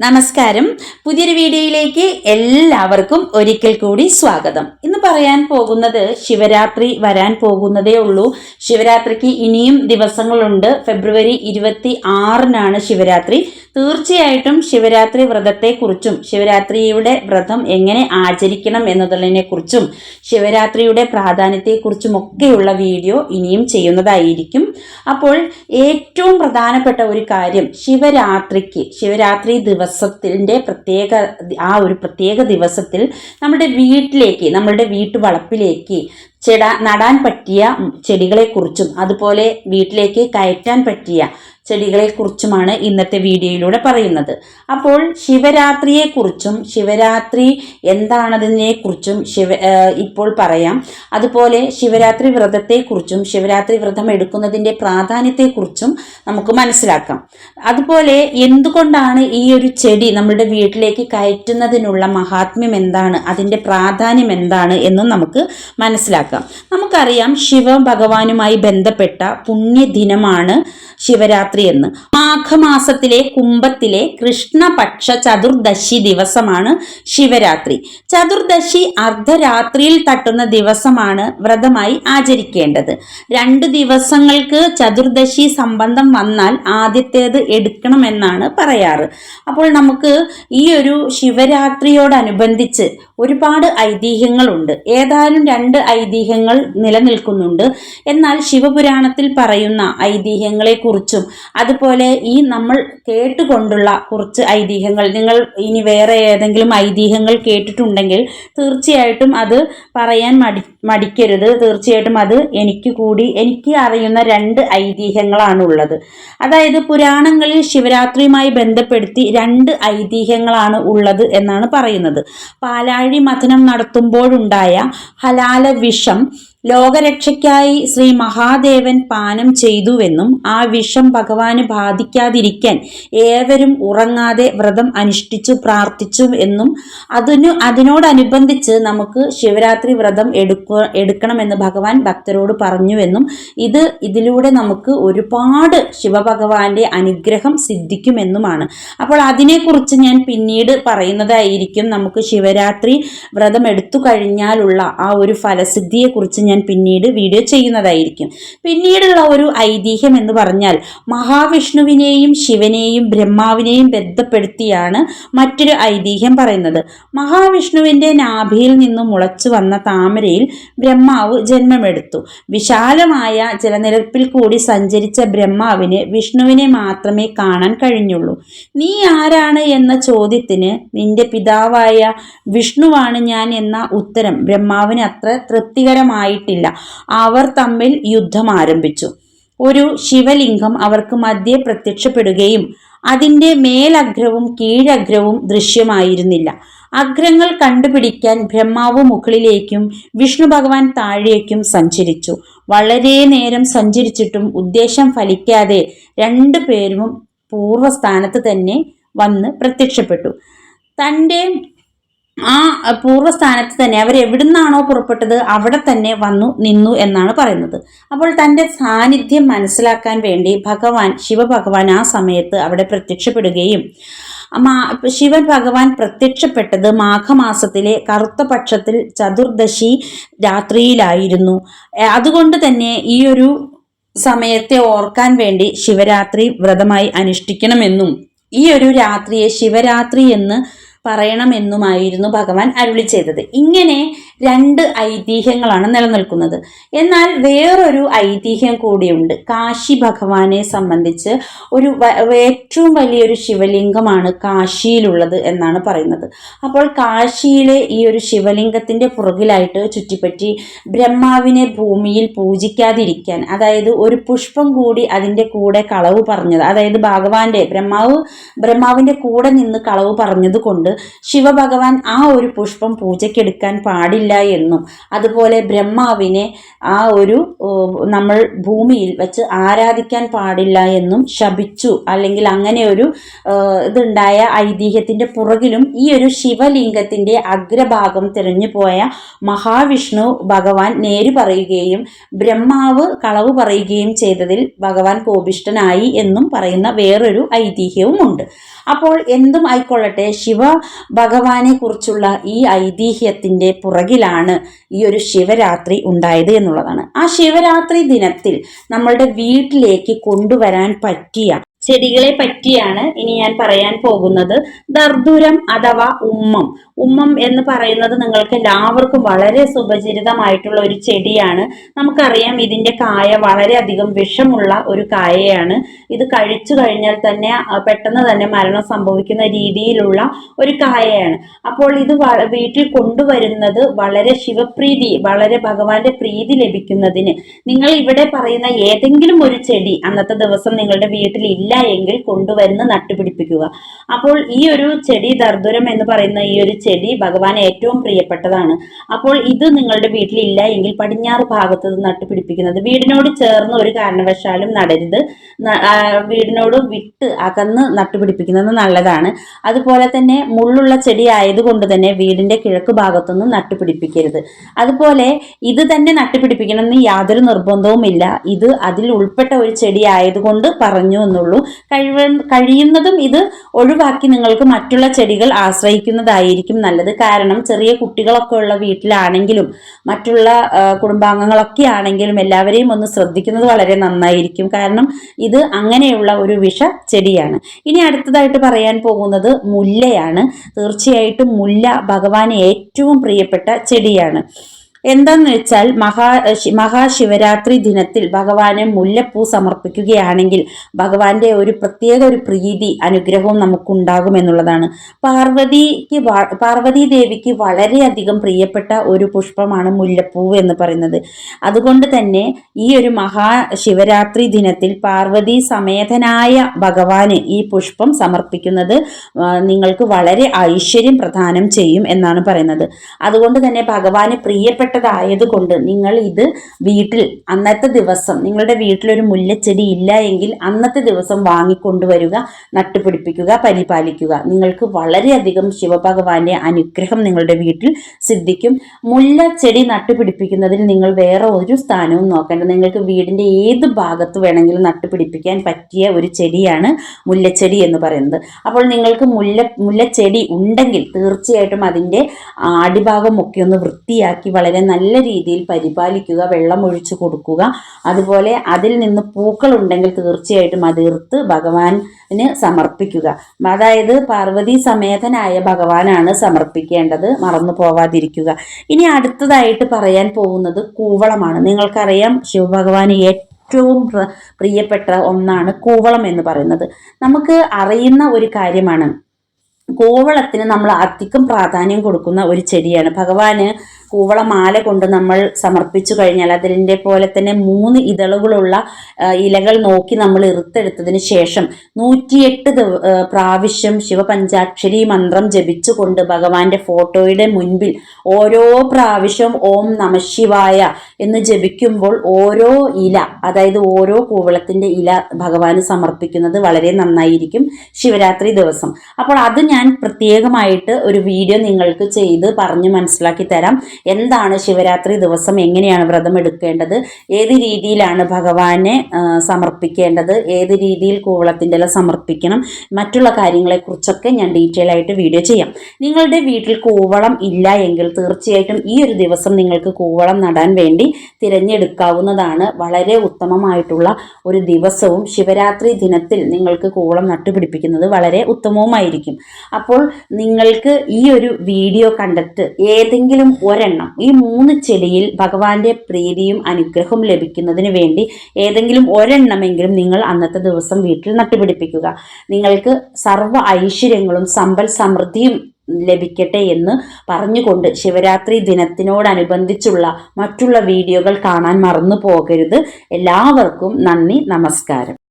നമസ്കാരം. പുതിയൊരു വീഡിയോയിലേക്ക് എല്ലാവർക്കും ഒരിക്കൽ കൂടി സ്വാഗതം. ഇന്ന് പറയാൻ പോകുന്നത് ശിവരാത്രി വരാൻ പോകുന്നതേ ഉള്ളൂ. ശിവരാത്രിക്ക് ഇനിയും ദിവസങ്ങളുണ്ട്. ഫെബ്രുവരി ഇരുപത്തി ആറിനാണ് ശിവരാത്രി. തീർച്ചയായിട്ടും ശിവരാത്രി വ്രതത്തെക്കുറിച്ചും ശിവരാത്രിയുടെ വ്രതം എങ്ങനെ ആചരിക്കണം എന്നതിനെക്കുറിച്ചും ശിവരാത്രിയുടെ പ്രാധാന്യത്തെക്കുറിച്ചും ഒക്കെയുള്ള വീഡിയോ ഇനിയും ചെയ്യുന്നതായിരിക്കും. അപ്പോൾ ഏറ്റവും പ്രധാനപ്പെട്ട ഒരു കാര്യം ശിവരാത്രിക്ക് ശിവരാത്രി ദിവസത്തിന്റെ പ്രത്യേക ആ ഒരു പ്രത്യേക ദിവസത്തിൽ നമ്മുടെ വീട്ടിലേക്ക് നമ്മളുടെ വീട്ടുവളപ്പിലേക്ക് ചെട നടാൻ പറ്റിയ ചെടികളെക്കുറിച്ചും അതുപോലെ വീട്ടിലേക്ക് കയറ്റാൻ പറ്റിയ ചെടികളെക്കുറിച്ചുമാണ് ഇന്നത്തെ വീഡിയോയിലൂടെ പറയുന്നത്. അപ്പോൾ ശിവരാത്രിയെക്കുറിച്ചും ശിവരാത്രി എന്താണതിനെക്കുറിച്ചും ശിവ ഇപ്പോൾ പറയാം. അതുപോലെ ശിവരാത്രി വ്രതത്തെക്കുറിച്ചും ശിവരാത്രി വ്രതം എടുക്കുന്നതിന്റെ പ്രാധാന്യത്തെക്കുറിച്ചും നമുക്ക് മനസ്സിലാക്കാം. അതുപോലെ എന്തുകൊണ്ടാണ് ഈ ഒരു ചെടി നമ്മുടെ വീട്ടിലേക്ക് കയറ്റുന്നതിനുള്ള മഹാത്മ്യം എന്താണ്? അതിന്റെ പ്രാധാന്യം എന്താണ്? എന്നും നമുക്ക് മനസ്സിലാക്കാം. നമുക്കറിയാം ശിവ ഭഗവാനുമായി ബന്ധപ്പെട്ട പുണ്യദിനമാണ് ശിവരാത്രി എന്ന്. മാഘമാസത്തിലെ കുംഭത്തിലെ കൃഷ്ണപക്ഷ ചതുർദശി ദിവസമാണ് ശിവരാത്രി. ചതുർദശി അർദ്ധരാത്രിയിൽ തട്ടുന്ന ദിവസമാണ് വ്രതമായി ആചരിക്കേണ്ടത്. രണ്ട് ദിവസങ്ങൾക്ക് ചതുർദശി സംബന്ധം വന്നാൽ ആദ്യത്തേത് എടുക്കണമെന്നാണ് പറയാറ്. അപ്പോൾ നമുക്ക് ഈ ഒരു ശിവരാത്രിയോടനുബന്ധിച്ച് ഒരുപാട് ഐതിഹ്യങ്ങളുണ്ട്. ഏതായാലും രണ്ട് ഐതിഹ്യങ്ങൾ നിലനിൽക്കുന്നുണ്ട്. എന്നാൽ ശിവപുരാണത്തിൽ പറയുന്ന ഐതിഹ്യങ്ങളെക്കുറിച്ചും അതുപോലെ ഈ നമ്മൾ കേട്ടുകൊണ്ടുള്ള കുറച്ച് ഐതിഹ്യങ്ങൾ നിങ്ങൾ ഇനി വേറെ ഏതെങ്കിലും ഐതിഹ്യങ്ങൾ കേട്ടിട്ടുണ്ടെങ്കിൽ തീർച്ചയായിട്ടും അത് പറയാൻ മടി മടിക്കരുത്. തീർച്ചയായിട്ടും അത് എനിക്ക് കൂടി എനിക്ക് അറിയുന്ന രണ്ട് ഐതിഹ്യങ്ങളാണ് ഉള്ളത് അതായത് പുരാണങ്ങളിൽ ശിവരാത്രിയുമായി ബന്ധപ്പെടുത്തി രണ്ട് ഐതിഹ്യങ്ങളാണ് ഉള്ളത് എന്നാണ് പറയുന്നത്. പാലാഴി മഥനം നടത്തുമ്പോഴുണ്ടായ ഹലാല വിഷം ലോകരക്ഷയ്ക്കായി ശ്രീ മഹാദേവൻ പാനം ചെയ്തുവെന്നും ആ വിഷം ഭഗവാന് ബാധിക്കാതിരിക്കാൻ ഏവരും ഉറങ്ങാതെ വ്രതം അനുഷ്ഠിച്ചു പ്രാർത്ഥിച്ചു എന്നും അതിനു അതിനോടനുബന്ധിച്ച് നമുക്ക് ശിവരാത്രി വ്രതം എടുക്ക എടുക്കണമെന്ന് ഭഗവാൻ ഭക്തരോട് പറഞ്ഞുവെന്നും ഇത് ഇതിലൂടെ നമുക്ക് ഒരുപാട് ശിവഭഗവാന്റെ അനുഗ്രഹം സിദ്ധിക്കുമെന്നുമാണ്. അപ്പോൾ അതിനെക്കുറിച്ച് ഞാൻ പിന്നീട് പറയുന്നതായിരിക്കും നമുക്ക് ശിവരാത്രി വ്രതം എടുത്തു കഴിഞ്ഞാലുള്ള ആ ഒരു ഫലസിദ്ധിയെക്കുറിച്ച് ഞാൻ പിന്നീട് വീഡിയോ ചെയ്യുന്നതായിരിക്കും. പിന്നീടുള്ള ഒരു ഐതിഹ്യം എന്ന് പറഞ്ഞാൽ മഹാവിഷ്ണുവിനെയും ശിവനെയും ബ്രഹ്മാവിനെയും ബന്ധപ്പെടുത്തിയാണ് മറ്റൊരു ഐതിഹ്യം പറയുന്നത്. മഹാവിഷ്ണുവിന്റെ നാഭിയിൽ നിന്നും മുളച്ചു വന്ന താമരയിൽ ബ്രഹ്മാവ് ജന്മമെടുത്തു. വിശാലമായ ജലനിരപ്പിൽ കൂടി സഞ്ചരിച്ച ബ്രഹ്മാവിന് വിഷ്ണുവിനെ മാത്രമേ കാണാൻ കഴിഞ്ഞുള്ളൂ. നീ ആരാണ് എന്ന ചോദ്യത്തിന് നിന്റെ പിതാവായ വിഷ്ണുവാണ് ഞാൻ എന്ന ഉത്തരം ബ്രഹ്മാവിന് അത്ര തൃപ്തികരമായിട്ടില്ല അവർ തമ്മിൽ യുദ്ധം ആരംഭിച്ചു. ഒരു ശിവലിംഗം അവർക്ക് മധ്യേ പ്രത്യക്ഷപ്പെടുകയും അതിന്റെ മേലഗ്രവും കീഴഗ്രവും ദൃശ്യമായിരുന്നില്ല. അഗ്രങ്ങൾ കണ്ടുപിടിക്കാൻ ബ്രഹ്മാവ് മുകളിലേക്കും വിഷ്ണു ഭഗവാൻ താഴേക്കും സഞ്ചരിച്ചു. വളരെ നേരം സഞ്ചരിച്ചിട്ടും ഉദ്ദേശം ഫലിക്കാതെ രണ്ടു പേരും പൂർവസ്ഥാനത്ത് തന്നെ വന്ന് പ്രത്യക്ഷപ്പെട്ടു. തന്റെ ആ പൂർവസ്ഥാനത്ത് തന്നെ അവർ എവിടുന്നാണോ പുറപ്പെട്ടത് അവിടെ തന്നെ വന്നു നിന്നു എന്നാണ് പറയുന്നത്. അപ്പോൾ തന്റെ സാന്നിധ്യം മനസ്സിലാക്കാൻ വേണ്ടി ഭഗവാൻ ശിവഭഗവാൻ ആ സമയത്ത് അവിടെ പ്രത്യക്ഷപ്പെടുകയും ശിവൻ ഭഗവാൻ പ്രത്യക്ഷപ്പെട്ടത് മാഘമാസത്തിലെ കറുത്ത പക്ഷത്തിൽ ചതുർദശി രാത്രിയിലായിരുന്നു. അതുകൊണ്ട് തന്നെ ഈ ഒരു സമയത്തെ ഓർക്കാൻ വേണ്ടി ശിവരാത്രി വ്രതമായി അനുഷ്ഠിക്കണമെന്നും ഈ ഒരു രാത്രിയെ ശിവരാത്രി എന്ന് പറയണമെന്നുമായിരുന്നു ഭഗവാൻ അരുളി ചെയ്തത്. ഇങ്ങനെ രണ്ട് ഐതിഹ്യങ്ങളാണ് നിലനിൽക്കുന്നത്. എന്നാൽ വേറൊരു ഐതിഹ്യം കൂടിയുണ്ട്. കാശി ഭഗവാനെ സംബന്ധിച്ച് ഒരു ഏറ്റവും വലിയൊരു ശിവലിംഗമാണ് കാശിയിലുള്ളത് എന്നാണ് പറയുന്നത്. അപ്പോൾ കാശിയിലെ ഈ ഒരു ശിവലിംഗത്തിന്റെ പുറകിലായിട്ട് ചുറ്റിപ്പറ്റി ബ്രഹ്മാവിനെ ഭൂമിയിൽ പൂജിക്കാതിരിക്കാൻ അതായത് ഒരു പുഷ്പം കൂടി അതിന്റെ കൂടെ കളവ് പറഞ്ഞത് അതായത് ഭഗവാന്റെ ബ്രഹ്മാവ് ബ്രഹ്മാവിന്റെ കൂടെ നിന്ന് കളവ് പറഞ്ഞത് കൊണ്ട് ശിവഭഗവാൻ ആ ഒരു പുഷ്പം പൂജയ്ക്കെടുക്കാൻ പാടില്ല പാടില്ല എന്നും. അതുപോലെ ബ്രഹ്മാവിനെ ആ ഒരു നമ്മൾ ഭൂമിയിൽ വെച്ച് ആരാധിക്കാൻ പാടില്ല എന്നും ശപിച്ചു. അല്ലെങ്കിൽ അങ്ങനെ ഒരു ഇതുണ്ടായ ഐതിഹ്യത്തിന്റെ പുറകിലും ഈ ഒരു ശിവലിംഗത്തിന്റെ അഗ്രഭാഗം തിരഞ്ഞു പോയ മഹാവിഷ്ണു ഭഗവാൻ നേര് പറയുകയും ബ്രഹ്മാവ് കളവ് പറയുകയും ചെയ്തതിൽ ഭഗവാൻ കോപിഷ്ടനായി എന്നും പറയുന്ന വേറൊരു ഐതിഹ്യവുമുണ്ട്. അപ്പോൾ എന്തും ആയിക്കൊള്ളട്ടെ ശിവ ഭഗവാനെ കുറിച്ചുള്ള ഈ ഐതിഹ്യത്തിന്റെ പുറകിലാണ് ഈ ഒരു ശിവരാത്രി ഉണ്ടായത് എന്നുള്ളതാണ്. ആ ശിവരാത്രി ദിനത്തിൽ നമ്മളുടെ വീട്ടിലേക്ക് കൊണ്ടുവരാൻ പറ്റിയ ചെടികളെ പറ്റിയാണ് ഇനി ഞാൻ പറയാൻ പോകുന്നത്. ദർദുരം അഥവാ ഉമ്മം. ഉമ്മം എന്ന് പറയുന്നത് നിങ്ങൾക്ക് എല്ലാവർക്കും വളരെ സുപരിചിതമായിട്ടുള്ള ഒരു ചെടിയാണ്. നമുക്കറിയാം ഇതിന്റെ കായ വളരെയധികം വിഷമുള്ള ഒരു കായയാണ്. ഇത് കഴിച്ചു കഴിഞ്ഞാൽ തന്നെ പെട്ടെന്ന് തന്നെ മരണം സംഭവിക്കുന്ന രീതിയിലുള്ള ഒരു കായയാണ്. അപ്പോൾ ഇത് വീട്ടിൽ കൊണ്ടുവരുന്നത് വളരെ ശിവപ്രീതി വളരെ ഭഗവാന്റെ പ്രീതി ലഭിക്കുന്നതിന്. നിങ്ങൾ ഇവിടെ പറയുന്ന ഏതെങ്കിലും ഒരു ചെടി അന്നത്തെ ദിവസം നിങ്ങളുടെ വീട്ടിൽ ഇല്ല എങ്കിൽ കൊണ്ടുവന്ന് നട്ടുപിടിപ്പിക്കുക. അപ്പോൾ ഈ ഒരു ചെടി ദർദുരം എന്ന് പറയുന്ന ഈ ഒരു ചെടി ഭഗവാൻ ഏറ്റവും പ്രിയപ്പെട്ടതാണ്. അപ്പോൾ ഇത് നിങ്ങളുടെ വീട്ടിലില്ല എങ്കിൽ പടിഞ്ഞാറ് ഭാഗത്ത് നട്ടുപിടിപ്പിക്കുന്നത്. വീടിനോട് ചേർന്ന് ഒരു കാരണവശാലും നടരുത്. വീടിനോട് വിട്ട് അകന്ന് നട്ടുപിടിപ്പിക്കുന്നത് നല്ലതാണ്. അതുപോലെ തന്നെ മുള്ളുള്ള ചെടി ആയതുകൊണ്ട് തന്നെ വീടിന്റെ കിഴക്ക് ഭാഗത്തൊന്നും നട്ടുപിടിപ്പിക്കരുത്. അതുപോലെ ഇത് തന്നെ നട്ടുപിടിപ്പിക്കണമെന്ന് യാതൊരു നിർബന്ധവുമില്ല. ഇത് അതിൽ ഉൾപ്പെട്ട ഒരു ചെടി ആയതുകൊണ്ട് പറഞ്ഞു എന്നുള്ളൂ. കഴിവ കഴിയുന്നതും ഇത് ഒഴിവാക്കി നിങ്ങൾക്ക് മറ്റുള്ള ചെടികൾ ആശ്രയിക്കുന്നതായിരിക്കും നല്ലത്. കാരണം ചെറിയ കുട്ടികളൊക്കെ ഉള്ള വീട്ടിലാണെങ്കിലും മറ്റുള്ള കുടുംബാംഗങ്ങളൊക്കെ ആണെങ്കിലും എല്ലാവരെയും ഒന്ന് ശ്രദ്ധിക്കുന്നത് വളരെ നന്നായിരിക്കും. കാരണം ഇത് അങ്ങനെയുള്ള ഒരു വിഷ ചെടിയാണ്. ഇനി അടുത്തതായിട്ട് പറയാൻ പോകുന്നത് മുല്ലയാണ്. തീർച്ചയായിട്ടും മുല്ല ഭഗവാന് ഏറ്റവും പ്രിയപ്പെട്ട ചെടിയാണ്. എന്താന്ന് വെച്ചാൽ മഹാ മഹാശിവരാത്രി ദിനത്തിൽ ഭഗവാന് മുല്ലപ്പൂ സമർപ്പിക്കുകയാണെങ്കിൽ ഭഗവാന്റെ ഒരു പ്രത്യേക ഒരു പ്രീതി അനുഗ്രഹവും നമുക്കുണ്ടാകും എന്നുള്ളതാണ്. പാർവതിക്ക് പാർവതി ദേവിക്ക് വളരെയധികം പ്രിയപ്പെട്ട ഒരു പുഷ്പമാണ് മുല്ലപ്പൂ എന്ന് പറയുന്നത്. അതുകൊണ്ട് തന്നെ ഈ ഒരു മഹാശിവരാത്രി ദിനത്തിൽ പാർവതി സമേതനായ ഭഗവാന് ഈ പുഷ്പം സമർപ്പിക്കുന്നത് നിങ്ങൾക്ക് വളരെ ഐശ്വര്യം പ്രദാനം ചെയ്യും എന്നാണ് പറയുന്നത്. അതുകൊണ്ട് തന്നെ ഭഗവാന് പ്രിയപ്പെട്ടതായതുകൊണ്ട് നിങ്ങൾ ഇത് വീട്ടിൽ അന്നത്തെ ദിവസം നിങ്ങളുടെ വീട്ടിലൊരു മുല്ലച്ചെടി ഇല്ല എങ്കിൽ അന്നത്തെ ദിവസം വാങ്ങിക്കൊണ്ടുവരിക നട്ടുപിടിപ്പിക്കുക പരിപാലിക്കുക. നിങ്ങൾക്ക് വളരെയധികം ശിവഭഗവാന്റെ അനുഗ്രഹം നിങ്ങളുടെ വീട്ടിൽ സിദ്ധിക്കും. മുല്ലച്ചെടി നട്ടുപിടിപ്പിക്കുന്നതിൽ നിങ്ങൾ വേറെ ഒരു സ്ഥാനവും നോക്കേണ്ട. നിങ്ങൾക്ക് വീടിന്റെ ഏത് ഭാഗത്ത് വേണമെങ്കിലും നട്ടുപിടിപ്പിക്കാൻ പറ്റിയ ഒരു ചെടിയാണ് മുല്ലച്ചെടി എന്ന് പറയുന്നത്. അപ്പോൾ നിങ്ങൾക്ക് മുല്ല മുല്ലച്ചെടി ഉണ്ടെങ്കിൽ തീർച്ചയായിട്ടും അതിന്റെ അടിഭാഗമൊക്കെ ഒന്ന് വൃത്തിയാക്കി വളരെ നല്ല രീതിയിൽ പരിപാലിക്കുക വെള്ളം ഒഴിച്ചു കൊടുക്കുക. അതുപോലെ അതിൽ നിന്ന് പൂക്കൾ ഉണ്ടെങ്കിൽ തീർച്ചയായിട്ടും അത് ഇറുത്ത് ഭഗവാന് സമർപ്പിക്കുക. അതായത് പാർവതി സമേതനായ ഭഗവാനാണ് സമർപ്പിക്കേണ്ടത്. മറന്നു പോവാതിരിക്കുക. ഇനി അടുത്തതായിട്ട് പറയാൻ പോകുന്നത് കൂവളമാണ്. നിങ്ങൾക്കറിയാം ശിവഭഗവാന് ഏറ്റവും പ്ര- പ്രിയപ്പെട്ട ഒന്നാണ് കൂവളം എന്ന് പറയുന്നത്. നമുക്ക് അറിയുന്ന ഒരു കാര്യമാണ്. കൂവളത്തിന് നമ്മൾ അധികം പ്രാധാന്യം കൊടുക്കുന്ന ഒരു ചെടിയാണ്. ഭഗവാന് കൂവളമാല കൊണ്ട് നമ്മൾ സമർപ്പിച്ചു കഴിഞ്ഞാൽ അതിന്റെ പോലെ തന്നെ മൂന്ന് ഇതളുകളുള്ള ഇലകൾ നോക്കി നമ്മൾ ഇറുത്തെടുത്തതിന് ശേഷം നൂറ്റിയെട്ട് പ്രാവശ്യം ശിവപഞ്ചാക്ഷരി മന്ത്രം ജപിച്ചുകൊണ്ട് ഭഗവാന്റെ ഫോട്ടോയുടെ മുൻപിൽ ഓരോ പ്രാവശ്യം ഓം നമശിവായ എന്ന് ജപിക്കുമ്പോൾ ഓരോ ഇല അതായത് ഓരോ കൂവളത്തിന്റെ ഇല ഭഗവാന് സമർപ്പിക്കുന്നത് വളരെ നന്നായിരിക്കും ശിവരാത്രി ദിവസം. അപ്പോൾ അത് ഞാൻ പ്രത്യേകമായിട്ട് ഒരു വീഡിയോ നിങ്ങൾക്ക് ചെയ്ത് പറഞ്ഞ് മനസ്സിലാക്കി തരാം. എന്താണ് ശിവരാത്രി ദിവസം? എങ്ങനെയാണ് വ്രതം എടുക്കേണ്ടത്? ഏത് രീതിയിലാണ് ഭഗവാനെ സമർപ്പിക്കേണ്ടത്? ഏത് രീതിയിൽ കൂവളത്തിന്റെ ഇല സമർപ്പിക്കണം? മറ്റുള്ള കാര്യങ്ങളെക്കുറിച്ചൊക്കെ ഞാൻ ഡീറ്റെയിൽ ആയിട്ട് വീഡിയോ ചെയ്യാം. നിങ്ങളുടെ വീട്ടിൽ കൂവളം ഇല്ല എങ്കിൽ തീർച്ചയായിട്ടും ഈ ഒരു ദിവസം നിങ്ങൾക്ക് കൂവളം നടാൻ വേണ്ടി തിരഞ്ഞെടുക്കാവുന്നതാണ് വളരെ ഉത്തമമായിട്ടുള്ള ഒരു ദിവസവും ശിവരാത്രി ദിനത്തിൽ നിങ്ങൾക്ക് കൂവളം നട്ടുപിടിപ്പിക്കുന്നത് വളരെ ഉത്തമവുമായിരിക്കും. അപ്പോൾ നിങ്ങൾക്ക് ഈ ഒരു വീഡിയോ കണ്ടിട്ട് ഏതെങ്കിലും ഒരെണ്ണം ഈ മൂന്ന് ചെടിയിൽ ഭഗവാന്റെ പ്രീതിയും അനുഗ്രഹവും ലഭിക്കുന്നതിന് വേണ്ടി ഏതെങ്കിലും ഒരെണ്ണമെങ്കിലും നിങ്ങൾ അന്നത്തെ ദിവസം വീട്ടിൽ നട്ടുപിടിപ്പിക്കുക. നിങ്ങൾക്ക് സർവ ഐശ്വര്യങ്ങളും സമ്പൽ സമൃദ്ധിയും ലഭിക്കട്ടെ എന്ന് പറഞ്ഞുകൊണ്ട് ശിവരാത്രി ദിനത്തിനോടനുബന്ധിച്ചുള്ള മറ്റുള്ള വീഡിയോകൾ കാണാൻ മറന്നു പോകരുത് എല്ലാവർക്കും നന്ദി നമസ്കാരം.